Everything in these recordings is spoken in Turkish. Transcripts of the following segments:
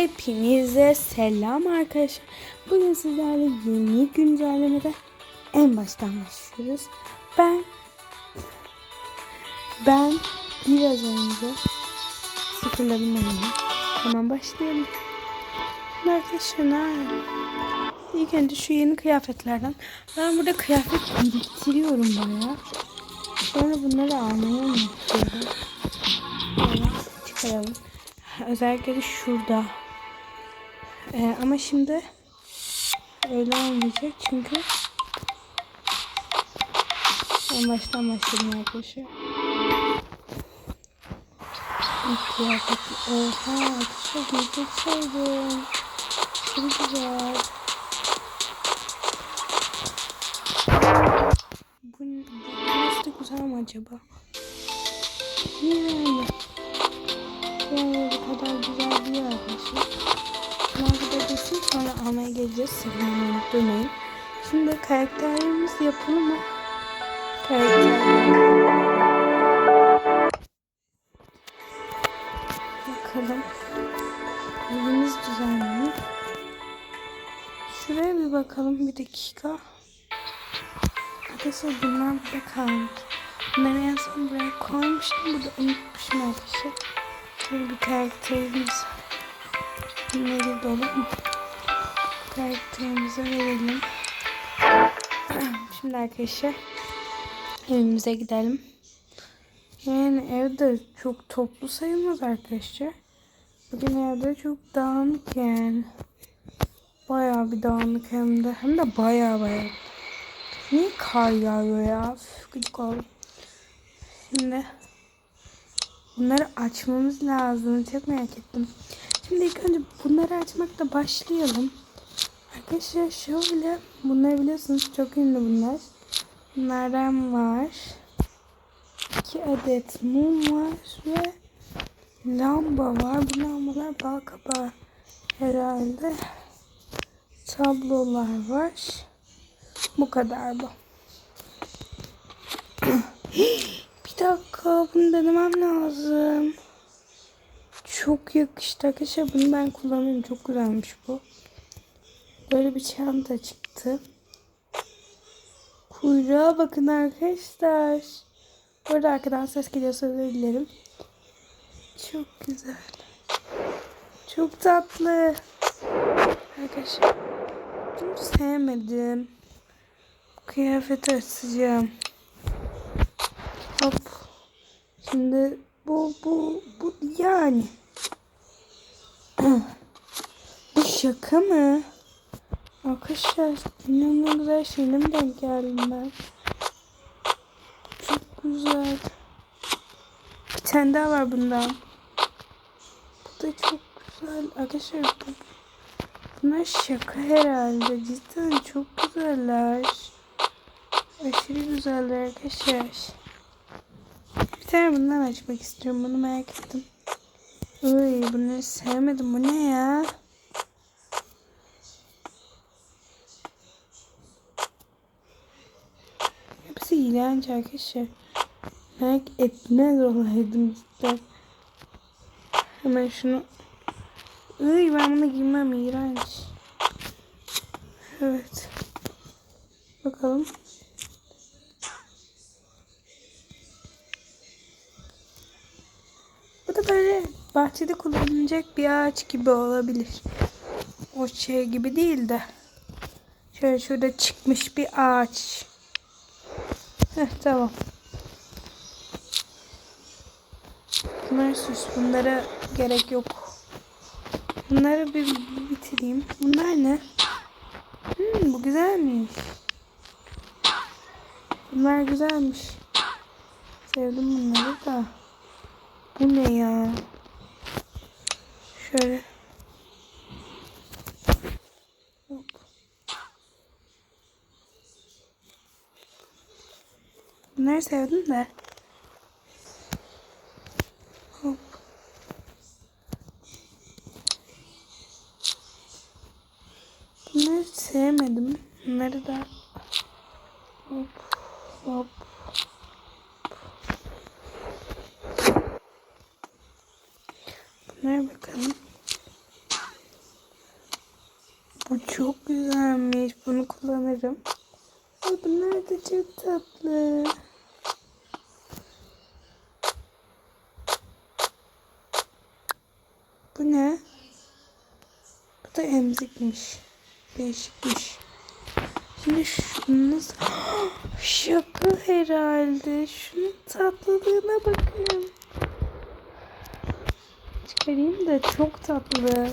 Hepinize selam arkadaşlar. Bugün sizlerle yeni güncellemede en baştan başlıyoruz. Ben ben biraz önce sıfırladım oyunu. Hemen başlayalım. Arkadaşlar? İlk önce şu yeni kıyafetlerden. Ben burada kıyafet biriktiriyorum bayağı. Sonra bunları almayı unutuyorum. Çıkaralım. Özellikle şurada. Ee, ama şimdi öyle olmayacak çünkü en baştan başladım arkadaşlar. İlk kıyafet. Oha arkadaşlar giyecek şeydim. Çok güzel. Bu, burası da güzel mi acaba? Yani. Yani bu kadar güzel değil arkadaşlar. Desin sonra almaya geleceğiz. Sakın unutmayın. Şimdi karakterlerimizi yapalım mı? Karakter. Bakalım. Elimiz düzenli. Şuraya bir bakalım bir dakika. Arkadaşlar bunlar burada kalmış. Bunları en son buraya koymuştum. Burada unutmuşum arkadaşlar. Böyle bir karakterimiz Bunları dolu? Karakterimize verelim. Şimdi arkadaşlar evimize gidelim. Yani evde çok toplu sayılmaz arkadaşlar. Bugün evde çok dağınık yani. Bayağı bir dağınık hem de. Hem de bayağı bayağı. Niye kar yağıyor ya? Gıcık oldum. Şimdi bunları açmamız lazım. Çok merak ettim. Şimdi ilk önce bunları açmakla başlayalım. Arkadaşlar şöyle bunları biliyorsunuz çok ünlü bunlar. Bunlardan var. İki adet mum var ve lamba var. Bu lambalar bal herhalde. Tablolar var. Bu kadar bu. Bir dakika bunu denemem lazım. Çok yakıştı arkadaşlar. Bunu ben kullanıyorum. Çok güzelmiş bu. Böyle bir çanta çıktı. Kuyruğa bakın arkadaşlar. Burada arkadan ses geliyorsa özür. Çok güzel. Çok tatlı. Arkadaşlar. Bunu sevmedim. Kıyafeti açacağım. Hop. Şimdi bu bu bu yani. Bu şaka mı? Arkadaşlar dünyanın en güzel şeyine mi denk geldim ben? Çok güzel. Bir tane daha var bundan. Bu da çok güzel. Arkadaşlar bu, bunlar şaka herhalde. Cidden çok güzeller. Aşırı güzeller arkadaşlar. Bir tane bundan açmak istiyorum. Bunu merak ettim. Uy bunu sevmedim. Bu ne ya? Hepsi iğrenç arkadaşlar. Merak etmez olaydım cidden. Hemen şunu. Uy ben bunu giymem. iğrenç. Evet. Bakalım. Bahçede kullanılacak bir ağaç gibi olabilir. O şey gibi değil de. Şöyle şurada çıkmış bir ağaç. Heh tamam. Bunlar süs. Bunlara gerek yok. Bunları bir bitireyim. Bunlar ne? Hmm, bu güzelmiş. Bunlar güzelmiş. Sevdim bunları da. Bu ne ya? Şöyle. Hop. Bunları sevdim de. Hop. Bunları sevmedim. Bunları da. Hop. Hop. Bunlara bakalım. Bu çok güzelmiş. Bunu kullanırım. Ay bunlar da çok tatlı. Bu ne? Bu da emzikmiş. Değişikmiş. Şimdi şunu. Şaka herhalde. Şunun tatlılığına bakın. Çıkarayım da çok tatlı.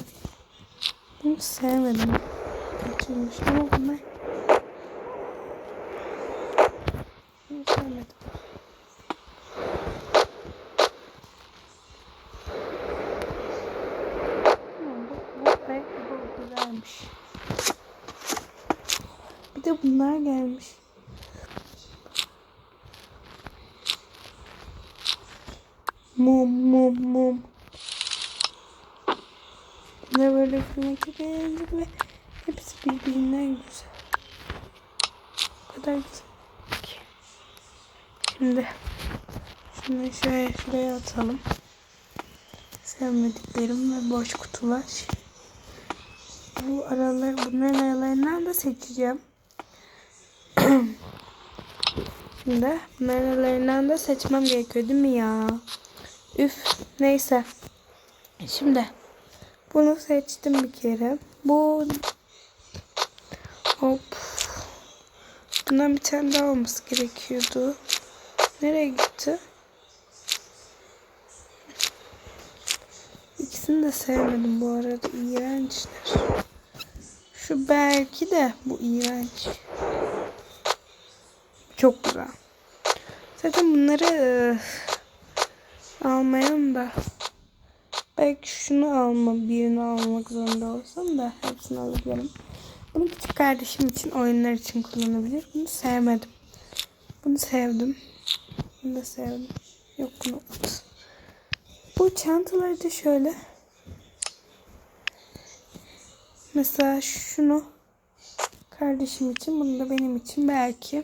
Bunu sevmedim. Kaçırmış ama bunlar... Bunu sevmedim. Bu, bu ayakkabı güzelmiş. Bir de bunlar gelmiş. Mum mum mum. Ne böyle kıymetli beğendik ve hepsi birbirinden güzel. O kadar güzel. Şimdi şunu şöyle şuraya atalım. Sevmediklerim ve boş kutular. Bu aralar bunların aralarından da seçeceğim. Şimdi bunların aralarından da seçmem gerekiyor değil mi ya? Üf neyse. Şimdi bunu seçtim bir kere. Bu hop. Bundan bir tane daha olması gerekiyordu. Nereye gitti? İkisini de sevmedim bu arada. İğrençler. Şu belki de bu iğrenç. Çok güzel. Zaten bunları almayan da belki şunu alma birini almak zorunda olsam da hepsini alabilirim. Bunu küçük kardeşim için oyunlar için kullanabilir. Bunu sevmedim. Bunu sevdim. Bunu da sevdim. Yok bunu at. Bu çantaları da şöyle. Mesela şunu kardeşim için, bunu da benim için belki.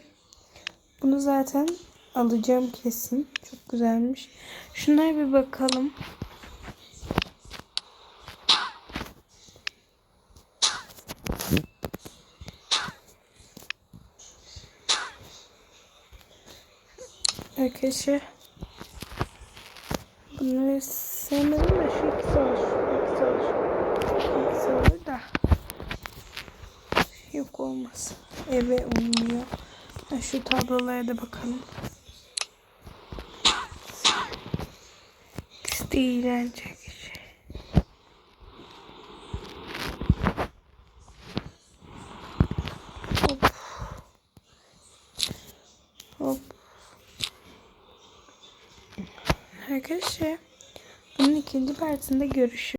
Bunu zaten alacağım kesin. Çok güzelmiş. Şunlara bir bakalım. Arkadaşlar bunları sevmedim de şu ikisi olur. İkisi olur. İkisi olur da. Yok olmaz. Eve uymuyor. Ha, şu tablolara da bakalım. İkisi de iğrenç arkadaşlar. Hop. Hop. Arkadaşlar bunun ikinci partisinde görüşürüz.